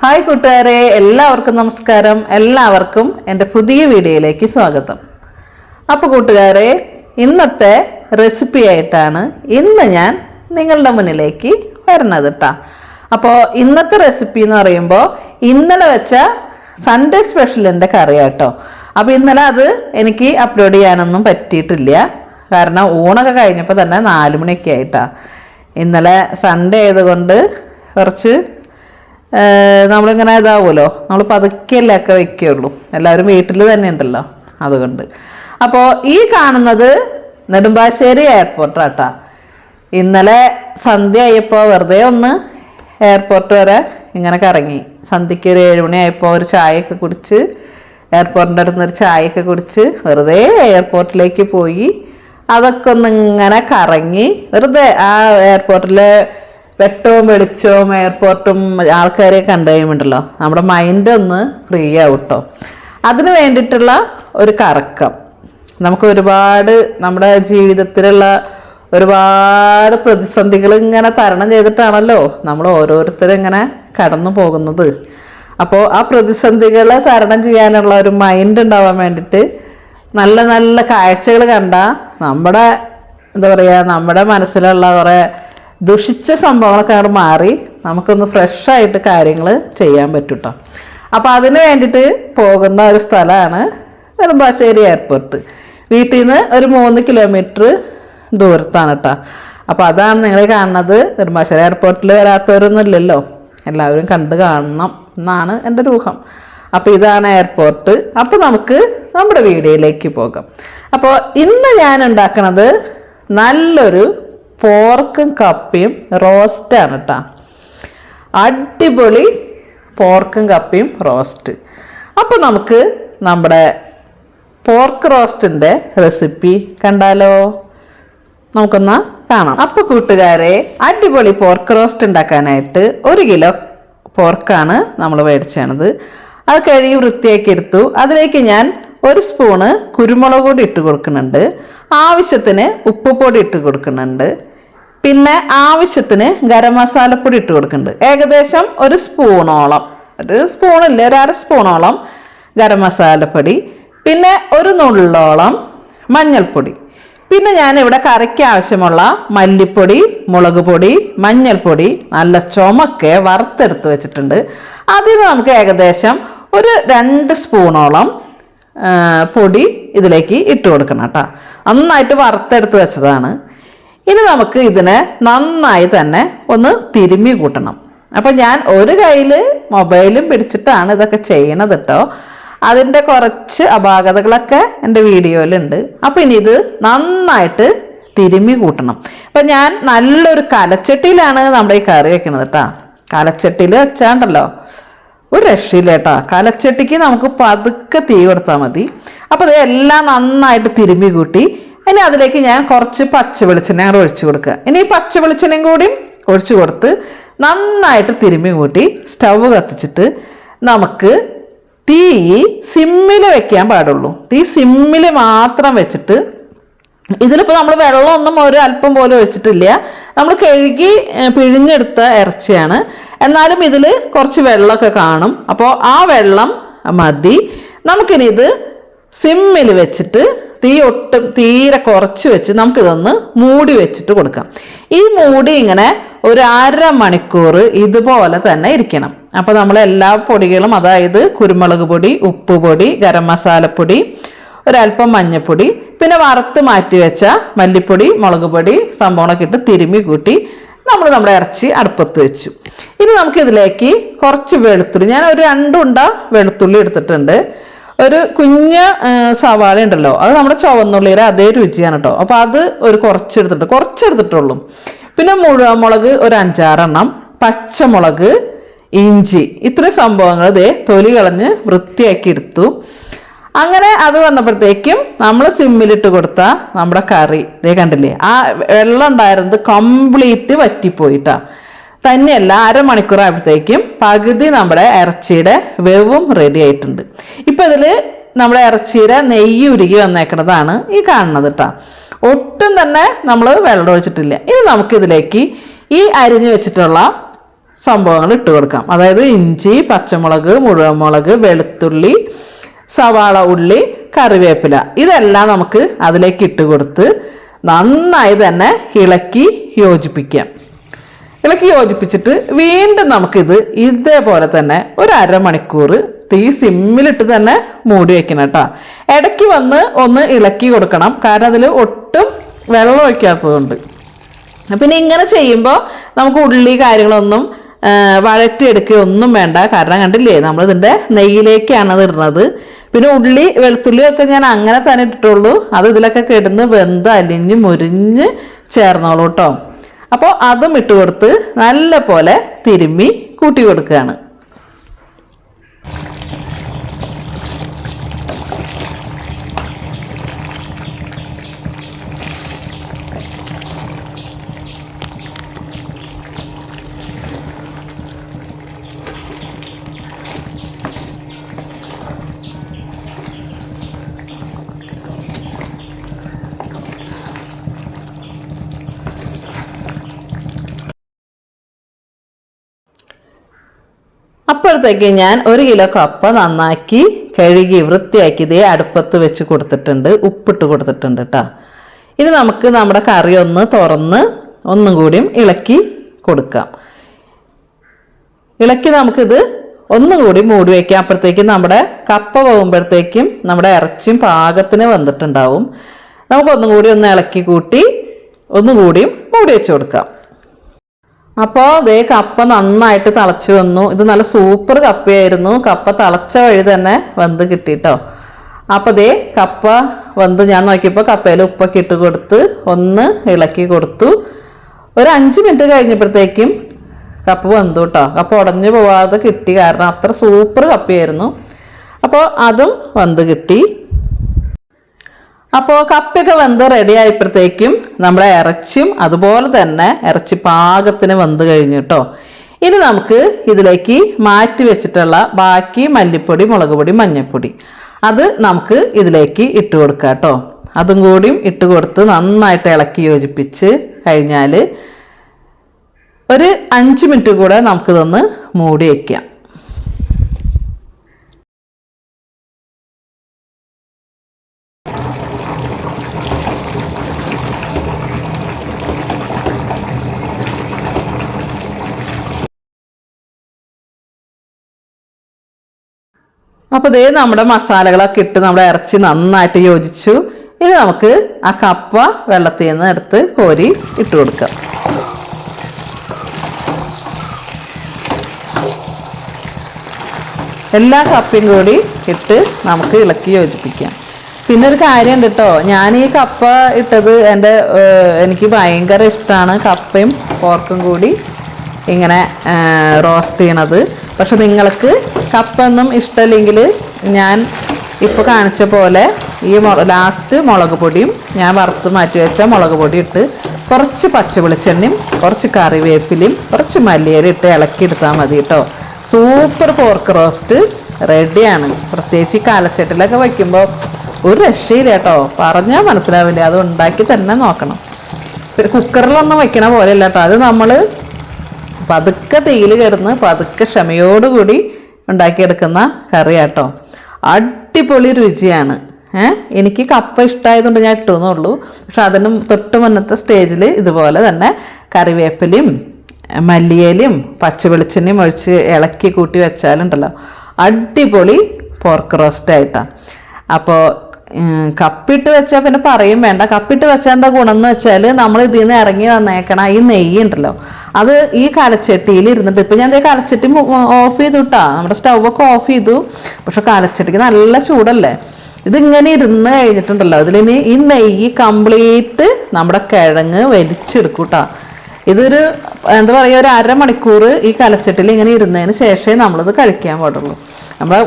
Hi കൂട്ടുകാരെ എല്ലാവർക്കും നമസ്കാരം. എല്ലാവർക്കും എന്റെ പുതിയ വീഡിയോയിലേക്ക് സ്വാഗതം. അപ്പോൾ കൂട്ടുകാരെ ഇന്നത്തെ റെസിപ്പി ആയിട്ടാണ് ഇന്ന് ഞാൻ നിങ്ങളുടെ മുന്നിലേക്ക് വരുന്നത് കേട്ടോ അപ്പോൾ ഇന്നത്തെ റെസിപ്പി എന്ന് പറയുമ്പോൾ ഇന്നലെ വെച്ച സൺഡേ സ്പെഷ്യലിന്റെ കറിയാട്ടോ അപ്പോൾ ഇന്നലെ അത് എനിക്ക് അപ്ലോഡ് ചെയ്യാനൊന്നും പറ്റിയിട്ടില്ല. കാരണം ഊണൊക്കെ കഴിഞ്ഞപ്പോൾ തന്നെ നാല് മണിയൊക്കെ ആയിട്ടാ. ഇന്നലെ സൺഡേ ആയതുകൊണ്ട് കുറച്ച് നമ്മളിങ്ങനെ ഇതാവുമല്ലോ. നമ്മൾ പതുക്കെയല്ലേ ഒക്കെ വെക്കുകയുള്ളൂ. എല്ലാവരും വീട്ടിൽ തന്നെ ഉണ്ടല്ലോ. അതുകൊണ്ട്. അപ്പോൾ ഈ കാണുന്നത് നെടുമ്പാശ്ശേരി എയർപോർട്ടാട്ടാ ഇന്നലെ സന്ധ്യ ആയപ്പോൾ വെറുതെ ഒന്ന് എയർപോർട്ട് വരെ ഇങ്ങനെ കറങ്ങി. സന്ധ്യയ്ക്ക് ഒരു ഏഴുമണി ആയപ്പോൾ ഒരു ചായയൊക്കെ കുടിച്ച് എയർപോർട്ടിന്റെ അടുത്ത് ഒരു ചായയൊക്കെ കുടിച്ച് വെറുതെ എയർപോർട്ടിലേക്ക് പോയി. അതൊക്കെ ഒന്ന് ഇങ്ങനെ കറങ്ങി വെറുതെ ആ എയർപോർട്ടിലെ വെട്ടവും വെളിച്ചവും എയർപോർട്ടും ആൾക്കാരെ കണ്ടു നമ്മുടെ മൈൻഡ് ഒന്ന് ഫ്രീ ആവും കേട്ടോ അതിന് വേണ്ടിയിട്ടുള്ള ഒരു കറക്കം. നമുക്ക് ഒരുപാട് നമ്മുടെ ജീവിതത്തിലുള്ള ഒരുപാട് പ്രതിസന്ധികൾ ഇങ്ങനെ തരണം ചെയ്തിട്ടാണല്ലോ നമ്മൾ ഓരോരുത്തരും ഇങ്ങനെ കടന്നു പോകുന്നത്. അപ്പോൾ ആ പ്രതിസന്ധികളെ തരണം ചെയ്യാനുള്ള ഒരു മൈൻഡ് ഉണ്ടാവാൻ വേണ്ടിയിട്ട് നല്ല നല്ല കാഴ്ചകൾ കണ്ട നമ്മുടെ എന്താ പറയുക നമ്മുടെ മനസ്സിലുള്ള കുറേ ദുഷിച്ച സംഭവങ്ങളൊക്കെ അങ്ങോട്ട് മാറി. നമുക്കൊന്ന് ഫ്രഷായിട്ട് കാര്യങ്ങൾ ചെയ്യാൻ പറ്റൂട്ടോ. അപ്പോൾ അതിന് വേണ്ടിയിട്ട് പോകുന്ന ഒരു സ്ഥലമാണ് നെടുമ്പാശ്ശേരി എയർപോർട്ട് വീട്ടിൽ നിന്ന് ഒരു മൂന്ന് കിലോമീറ്റർ ദൂരത്താണ് കേട്ടോ അപ്പോൾ അതാണ് നിങ്ങൾ കാണുന്നത്. നെടുമ്പാശ്ശേരി എയർപോർട്ടിൽ വരാത്തവരൊന്നും ഇല്ലല്ലോ. എല്ലാവരും കണ്ട് കാണണം എന്നാണ് എന്റെ ഒരു ഊഹം. അപ്പോൾ ഇതാണ് എയർപോർട്ട് അപ്പോൾ നമുക്ക് നമ്മുടെ വീഡിയോയിലേക്ക് പോകാം. അപ്പോൾ ഇന്ന് ഞാൻ ഉണ്ടാക്കുന്നത് നല്ലൊരു പോർക്കും കപ്പയും റോസ്റ്റാണ് കേട്ടോ അടിപൊളി പോർക്കും കപ്പയും റോസ്റ്റ്. അപ്പോൾ നമുക്ക് നമ്മുടെ പോർക്ക് റോസ്റ്റിന്റെ റെസിപ്പി കണ്ടാലോ? നമുക്കൊന്ന് കാണാം. അപ്പോൾ കൂട്ടുകാരെ അടിപൊളി പോർക്ക് റോസ്റ്റ് ഉണ്ടാക്കാനായിട്ട് ഒരു കിലോ പോർക്കാണ് നമ്മൾ മേടിച്ചത്. അത് കഴുകി വൃത്തിയാക്കി എടുത്തു. അതിലേക്ക് ഞാൻ ഒരു സ്പൂണ് കുരുമുളക് പൊടി ഇട്ട് കൊടുക്കുന്നുണ്ട്. ആവശ്യത്തിന് ഉപ്പ് പൊടി ഇട്ട് കൊടുക്കുന്നുണ്ട്. പിന്നെ ആവശ്യത്തിന് ഗരം മസാലപ്പൊടി ഇട്ട് കൊടുക്കുന്നുണ്ട്. ഏകദേശം ഒരു സ്പൂണോളം. ഒരു സ്പൂണില്ല ഒരു അര സ്പൂണോളം ഗരം മസാലപ്പൊടി പിന്നെ ഒരു നുള്ളോളം മഞ്ഞൾപ്പൊടി. പിന്നെ ഞാൻ ഇവിടെ കറിക്ക് ആവശ്യമുള്ള മല്ലിപ്പൊടി മുളക് പൊടി മഞ്ഞൾപ്പൊടി നല്ല ചുമക്കെ വറുത്തെടുത്ത് വെച്ചിട്ടുണ്ട്. അതിൽ നമുക്ക് ഏകദേശം ഒരു രണ്ട് സ്പൂണോളം പൊടി ഇതിലേക്ക് ഇട്ട് കൊടുക്കണം കേട്ടോ. നന്നായിട്ട് വറുത്തെടുത്ത് വെച്ചതാണ്. ഇനി നമുക്ക് ഇതിനെ നന്നായി തന്നെ ഒന്ന് തിരുമ്മി കൂട്ടണം. അപ്പം ഞാൻ ഒരു കയ്യിൽ മൊബൈലും പിടിച്ചിട്ടാണ് ഇതൊക്കെ ചെയ്യണത് കേട്ടോ. അതിന്റെ കുറച്ച് അപാകതകളൊക്കെ എന്റെ വീഡിയോയിലുണ്ട്. അപ്പം ഇനി ഇത് നന്നായിട്ട് തിരുമ്മി കൂട്ടണം. അപ്പം ഞാൻ നല്ലൊരു കലച്ചട്ടിയിലാണ് നമ്മുടെ ഈ കറി വയ്ക്കുന്നത് കേട്ടോ. കലച്ചട്ടിയിൽ വെച്ചാണ്ടല്ലോ. ഒരു രക്ഷയില്ല കേട്ടോ. കലച്ചട്ടിക്ക് നമുക്ക് പതുക്കെ തീ കൊടുത്താൽ മതി. അപ്പോൾ ഇത് എല്ലാം നന്നായിട്ട് തിരുമ്പി കൂട്ടി. ഇനി അതിലേക്ക് ഞാൻ കുറച്ച് പച്ച വെളിച്ചെണ്ണ കൂടെ ഒഴിച്ചു കൊടുക്കുക. ഇനി ഈ പച്ച വെളിച്ചെണ്ണയും കൂടി ഒഴിച്ചു കൊടുത്ത് നന്നായിട്ട് തിരുമ്പി കൂട്ടി സ്റ്റവ് കത്തിച്ചിട്ട് നമുക്ക് തീ സിമ്മിൽ വെക്കാൻ പാടുള്ളൂ. തീ സിമ്മിൽ മാത്രം വെച്ചിട്ട് ഇതിലിപ്പോൾ നമ്മൾ വെള്ളമൊന്നും ഒരു അല്പം പോലും ഒഴിച്ചിട്ടില്ല. നമ്മൾ കഴുകി പിഴിഞ്ഞെടുത്ത ഇറച്ചിയാണ്. എന്നാലും ഇതിൽ കുറച്ച് വെള്ളമൊക്കെ കാണും. അപ്പോൾ ആ വെള്ളം മതി. നമുക്കിനി ഇത് സിമ്മിൽ വെച്ചിട്ട് തീ ഒട്ടും തീരെ കുറച്ച് വെച്ച് നമുക്കിതൊന്ന് മൂടി വെച്ചിട്ട് കൊടുക്കാം. ഈ മൂടി ഇങ്ങനെ ഒരു അര മണിക്കൂർ ഇതുപോലെ തന്നെ ഇരിക്കണം. അപ്പോൾ നമ്മൾ എല്ലാ പൊടികളും അതായത് കുരുമുളക് പൊടി ഉപ്പ് പൊടി ഗരം മസാലപ്പൊടി ഒരല്പം മഞ്ഞപ്പൊടി പിന്നെ വറുത്ത് മാറ്റി വെച്ച മല്ലിപ്പൊടി മുളക് പൊടി സംഭവങ്ങളൊക്കെ ഇട്ട് തിരുമ്മി കൂട്ടി നമ്മൾ നമ്മുടെ ഇറച്ചി അടുപ്പത്ത് വെച്ചു. ഇനി നമുക്കിതിലേക്ക് കുറച്ച് വെളുത്തുള്ളി ഞാൻ ഒരു രണ്ടുണ്ട വെളുത്തുള്ളി എടുത്തിട്ടുണ്ട്. ഒരു കുഞ്ഞ് സവാള ഉണ്ടല്ലോ അത് നമ്മുടെ ചുവന്നുള്ളിയുടെ അതേ രുചിയാണ് കേട്ടോ. അപ്പോൾ അത് ഒരു കുറച്ച് എടുത്തിട്ട് കുറച്ച് എടുത്തിട്ടുള്ളൂ പിന്നെ മുഴുവൻ ഒരു അഞ്ചാറെണ്ണം പച്ചമുളക് ഇഞ്ചി ഇത്രയും സംഭവങ്ങൾ ഇതേ തൊലി കളഞ്ഞ് വൃത്തിയാക്കി എടുത്തു. അങ്ങനെ അത് വന്നപ്പോഴത്തേക്കും നമ്മൾ സിമ്മിലിട്ട് കൊടുത്ത നമ്മുടെ കറി. ഇതേ കണ്ടില്ലേ? ആ വെള്ളം ഉണ്ടായിരുന്നത് കംപ്ലീറ്റ് വറ്റിപ്പോയിട്ടാ. തന്നെയല്ല അരമണിക്കൂർ ആയപ്പോഴത്തേക്കും പകുതി നമ്മുടെ ഇറച്ചിയുടെ വെവും റെഡി ആയിട്ടുണ്ട്. ഇപ്പം ഇതിൽ നമ്മുടെ ഇറച്ചിയുടെ നെയ്യ് ഉരുകി വന്നേക്കുന്നതാണ് ഈ കാണുന്നത് കേട്ടോ ഒട്ടും തന്നെ നമ്മൾ വെള്ളം ഒഴിച്ചിട്ടില്ല. ഇനി നമുക്കിതിലേക്ക് ഈ അരിഞ്ഞു വെച്ചിട്ടുള്ള സംഭവങ്ങൾ ഇട്ട് കൊടുക്കാം. അതായത് ഇഞ്ചി പച്ചമുളക് മുഴുവൻ മുളക് വെളുത്തുള്ളി സവാള ഉള്ളി കറിവേപ്പില. ഇതെല്ലാം നമുക്ക് അതിലേക്ക് ഇട്ട് കൊടുത്ത് നന്നായി തന്നെ ഇളക്കി യോജിപ്പിക്കാം. ഇളക്കി യോജിപ്പിച്ചിട്ട് വീണ്ടും നമുക്കിത് ഇതേപോലെ തന്നെ ഒരു അരമണിക്കൂർ തീ സിമ്മിലിട്ട് തന്നെ മൂടി വെക്കണം കേട്ടോ. ഇടയ്ക്ക് വന്ന് ഒന്ന് ഇളക്കി കൊടുക്കണം. കാരണം അതിൽ ഒട്ടും വെള്ളം ഒഴിക്കാത്തതുകൊണ്ട്. പിന്നെ ഇങ്ങനെ ചെയ്യുമ്പോൾ നമുക്ക് ഉള്ളി കാര്യങ്ങളൊന്നും വഴറ്റിയെടുക്കുകയൊന്നും വേണ്ട. കാരണം കണ്ടില്ലേ നമ്മളിതിന്റെ നെയ്യിലേക്കാണ് അത് ഇടുന്നത്. പിന്നെ ഉള്ളി വെളുത്തുള്ളി ഒക്കെ ഞാൻ അങ്ങനെ തന്നെ ഇട്ടിട്ടുള്ളൂ. അത് ഇതിലൊക്കെ കിടന്ന് വെന്ത് അലിഞ്ഞ് മുരിഞ്ഞ് ചേർന്നോളൂ കേട്ടോ അപ്പോൾ അതും ഇട്ട് കൊടുത്ത് നല്ല പോലെ തിരുമ്മി കൂട്ടി കൊടുക്കുകയാണ്. അപ്പോഴത്തേക്ക് ഞാൻ ഒരു കിലോ കപ്പ നന്നാക്കി കഴുകി വൃത്തിയാക്കി ഇതേ അടുപ്പത്ത് വെച്ച് കൊടുത്തിട്ടുണ്ട് ഉപ്പിട്ട് കൊടുത്തിട്ടുണ്ട് കേട്ടോ ഇനി നമുക്ക് നമ്മുടെ കറി ഒന്ന് തുറന്ന് ഒന്നും കൂടിയും ഇളക്കി കൊടുക്കാം. ഇളക്കി നമുക്കിത് ഒന്നും കൂടി മൂടി വയ്ക്കാം അപ്പോഴത്തേക്കും നമ്മുടെ കപ്പ പോകുമ്പോഴത്തേക്കും നമ്മുടെ ഇറച്ചിയും പാകത്തിന് വന്നിട്ടുണ്ടാവും. നമുക്കൊന്നും കൂടി ഒന്ന് ഇളക്കി കൂട്ടി ഒന്നും കൂടിയും മൂടി വെച്ച് കൊടുക്കാം. അപ്പോൾ ദേ കപ്പ നന്നായിട്ട് തിളച്ച് വന്നു. ഇത് നല്ല സൂപ്പർ കപ്പയായിരുന്നു. കപ്പ തിളച്ച വഴി തന്നെ വെന്ത് കിട്ടിട്ടോ. അപ്പോൾ ദേ കപ്പ വെന്ത് ഞാൻ നോക്കിയപ്പോൾ കപ്പയിൽ ഉപ്പൊക്കെ ഇട്ട് കൊടുത്ത് ഒന്ന് ഇളക്കി കൊടുത്തു. ഒരു അഞ്ച് മിനിറ്റ് കഴിഞ്ഞപ്പോഴത്തേക്കും കപ്പ വെന്തു കേട്ടോ കപ്പ ഉടഞ്ഞു പോവാതെ കിട്ടി. കാരണം അത്ര സൂപ്പർ കപ്പയായിരുന്നു. അപ്പോൾ അതും വെന്ത് കിട്ടി. അപ്പോൾ കപ്പയൊക്കെ വെന്ത് റെഡി ആയപ്പോഴത്തേക്കും നമ്മുടെ ഇറച്ചിയും അതുപോലെ തന്നെ ഇറച്ചി പാകത്തിന് വെന്ത് കഴിഞ്ഞു കേട്ടോ. ഇനി നമുക്ക് ഇതിലേക്ക് മാറ്റി വെച്ചിട്ടുള്ള ബാക്കി മല്ലിപ്പൊടി മുളക് പൊടി മഞ്ഞൾപ്പൊടി. അത് നമുക്ക് ഇതിലേക്ക് ഇട്ട് കൊടുക്കാം കേട്ടോ. അതും കൂടിയും ഇട്ട് കൊടുത്ത് നന്നായിട്ട് ഇളക്കി യോജിപ്പിച്ച് കഴിഞ്ഞാൽ ഒരു അഞ്ച് മിനിറ്റ് കൂടെ നമുക്കിതൊന്ന് മൂടി വയ്ക്കാം അപ്പോൾ ഇതേ നമ്മുടെ മസാലകളൊക്കെ ഇട്ട് നമ്മുടെ ഇറച്ചി നന്നായിട്ട് യോജിച്ചു. ഇനി നമുക്ക് ആ കപ്പ വെള്ളത്തിൽ നിന്ന് എടുത്ത് കോരി ഇട്ട് കൊടുക്കാം. എല്ലാ കപ്പയും കൂടി ഇട്ട് നമുക്ക് ഇളക്കി യോജിപ്പിക്കാം. പിന്നെ ഒരു കാര്യമുണ്ട് കേട്ടോ. ഞാൻ ഈ കപ്പ ഇട്ടത് എന്റെ എനിക്ക് ഭയങ്കര ഇഷ്ടമാണ് കപ്പയും പോർക്കും കൂടി. ഇങ്ങനെ റോസ്റ്റ് ചെയ്യണത്. പക്ഷെ നിങ്ങൾക്ക് കപ്പൊന്നും ഇഷ്ടമില്ലെങ്കിൽ ഞാൻ ഇപ്പോൾ കാണിച്ച പോലെ ഈ ലാസ്റ്റ് മുളക് പൊടിയും ഞാൻ വറുത്ത് മാറ്റി വെച്ച മുളക് പൊടി ഇട്ട് കുറച്ച് പച്ച വെളിച്ചെണ്ണയും കുറച്ച് കറിവേപ്പിലയും കുറച്ച് മല്ലിയില ഇട്ട് ഇളക്കി എടുത്താൽ മതി കേട്ടോ. സൂപ്പർ പോർക്ക് റോസ്റ്റ് റെഡിയാണ് പ്രത്യേകിച്ച് ഈ കാലച്ചട്ടിലൊക്കെ വയ്ക്കുമ്പോൾ ഒരു രക്ഷയില്ല കേട്ടോ. പറഞ്ഞാൽ മനസ്സിലാവില്ല. അത് ഉണ്ടാക്കി തന്നെ നോക്കണം. പിന്നെ കുക്കറിലൊന്നും വയ്ക്കണ പോലെയല്ല കേട്ടോ. അത് നമ്മൾ പതുക്കെ തീയിൽ കിടന്ന് പതുക്കെ ക്ഷമയോടുകൂടി ഉണ്ടാക്കിയെടുക്കുന്ന കറിയാട്ടോ. അടിപൊളി രുചിയാണ്. ഏഹ് എനിക്ക് കപ്പ ഇഷ്ടമായതുകൊണ്ട് ഞാൻ ഇട്ടു എന്നുള്ളൂ. പക്ഷെ അതിന് തൊട്ട് സ്റ്റേജിൽ ഇതുപോലെ തന്നെ കറിവേപ്പിലയും പച്ച വെളിച്ചെണ്ണയും ഒഴിച്ച് ഇളക്കി കൂട്ടി വെച്ചാലുണ്ടല്ലോ. അടിപൊളി പോർക്ക് റോസ്റ്റ് ആയിട്ടാണ് അപ്പോൾ കപ്പിട്ട് വെച്ചാൽ പിന്നെ പറയും വേണ്ട. കപ്പിട്ട് വെച്ചാൽ എന്താ ഗുണം എന്ന് വെച്ചാൽ നമ്മൾ ഇതിൽ നിന്ന് ഇറങ്ങി വന്നേക്കണ ഈ നെയ്യ് ഉണ്ടല്ലോ. അത് ഈ കലച്ചട്ടിയിൽ ഇരുന്നിട്ട് ഇപ്പം ഞാൻ കലച്ചട്ടി ഓഫ് ചെയ്തു കേട്ടാ നമ്മുടെ സ്റ്റൗവൊക്കെ ഓഫ് ചെയ്തു. പക്ഷെ കലച്ചട്ടിക്ക് നല്ല ചൂടല്ലേ? ഇതിങ്ങനെ ഇരുന്ന് കഴിഞ്ഞിട്ടുണ്ടല്ലോ. അതിലിനി ഈ നെയ്യ് കംപ്ലീറ്റ് നമ്മുടെ കിഴങ്ങ് വലിച്ചെടുക്കും കേട്ടോ ഇതൊരു എന്താ പറയുക ഒരു അരമണിക്കൂർ ഈ കലച്ചട്ടിൽ ഇങ്ങനെ ഇരുന്നതിന് ശേഷമേ നമ്മളിത് കഴിക്കാൻ പാടുള്ളൂ. നമ്മളെ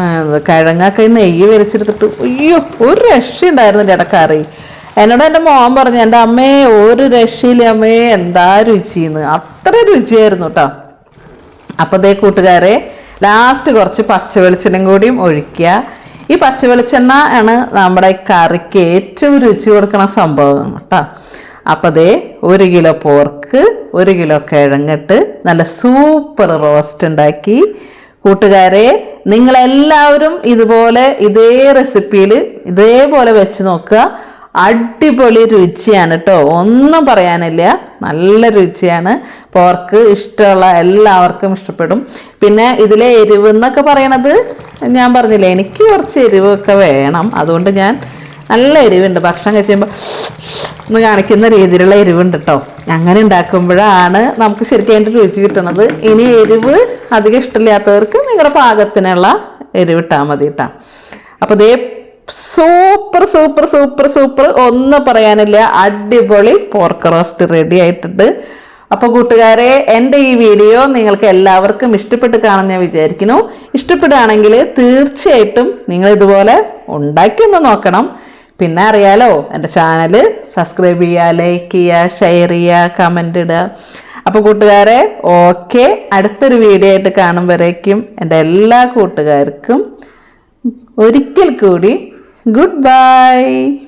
ഏഹ്, കിഴങ്ങൊക്കെ നെയ്യ് വലിച്ചെടുത്തിട്ട് അയ്യോ ഒരു രക്ഷയുണ്ടായിരുന്നില്ല ഇടക്കറി എന്നോട് എന്റെ മോൻ പറഞ്ഞു എന്റെ അമ്മേ ഒരു രക്ഷയില്ല അമ്മേ എന്താ രുചിന്ന്? അത്ര രുചിയായിരുന്നു കേട്ടോ അപ്പോൾ ദേ കൂട്ടുകാരെ ലാസ്റ്റ് കുറച്ച് പച്ച വെളിച്ചെണ്ണയും കൂടിയും ഒഴിക്കുക. ഈ പച്ച വെളിച്ചെണ്ണ ആണ് നമ്മുടെ കറിക്ക് ഏറ്റവും രുചി കൊടുക്കണ സംഭവം കേട്ടോ അപ്പോൾ ദേ ഒരു കിലോ പോർക്ക് ഒരു കിലോ കിഴങ്ങിട്ട് നല്ല സൂപ്പർ റോസ്റ്റ് ഉണ്ടാക്കി. കൂട്ടുകാരെ നിങ്ങളെല്ലാവരും ഇതുപോലെ ഇതേ റെസിപ്പിയിൽ ഇതേപോലെ വെച്ച് നോക്കുക. അടിപൊളി രുചിയാണ് കേട്ടോ ഒന്നും പറയാനില്ല. നല്ല രുചിയാണ്. പോർക്ക് ഇഷ്ടമുള്ള എല്ലാവർക്കും ഇഷ്ടപ്പെടും. പിന്നെ ഇതിലെ എരിവ് എന്നൊക്കെ പറയണത് ഞാൻ പറഞ്ഞില്ലേ എനിക്ക് കുറച്ച് എരിവൊക്കെ വേണം. അതുകൊണ്ട് ഞാൻ നല്ല എരിവുണ്ട്. ഭക്ഷണം കഴിച്ചുമ്പോൾ ഒന്ന് കാണിക്കുന്ന രീതിയിലുള്ള എരിവുണ്ട് കേട്ടോ അങ്ങനെ ഉണ്ടാക്കുമ്പോഴാണ് നമുക്ക് ശരിക്കും അതിന്റെ രുചി കിട്ടുന്നത് ഇനി എരിവ് അധികം ഇഷ്ടമില്ലാത്തവർക്ക് നിങ്ങളുടെ പാകത്തിനുള്ള എരിവിട്ടാൽ മതി കേട്ടോ അപ്പോൾ ദേ സൂപ്പർ സൂപ്പർ സൂപ്പർ സൂപ്പർ. ഒന്നും പറയാനില്ല. അടിപൊളി പോർക്ക് റോസ്റ്റ് റെഡി ആയിട്ടുണ്ട്. അപ്പോൾ കൂട്ടുകാരെ എന്റെ ഈ വീഡിയോ നിങ്ങൾക്ക് എല്ലാവർക്കും ഇഷ്ടപ്പെട്ട് കാണാൻ ഞാൻ വിചാരിക്കുന്നു. ഇഷ്ടപ്പെടുകയാണെങ്കിൽ തീർച്ചയായിട്ടും നിങ്ങൾ ഇതുപോലെ ഉണ്ടാക്കി ഒന്ന് നോക്കണം. പിന്നെ അറിയാലോ എന്റെ ചാനൽ സബ്സ്ക്രൈബ് ചെയ്യുക ലൈക്ക് ചെയ്യുക ഷെയർ ചെയ്യുക കമന്റ് ഇടുക. അപ്പോൾ കൂട്ടുകാരെ ഓക്കെ അടുത്തൊരു വീഡിയോ ആയിട്ട് കാണുമ്പോഴേക്കും എന്റെ എല്ലാ കൂട്ടുകാർക്കും ഒരിക്കൽ കൂടി goodbye.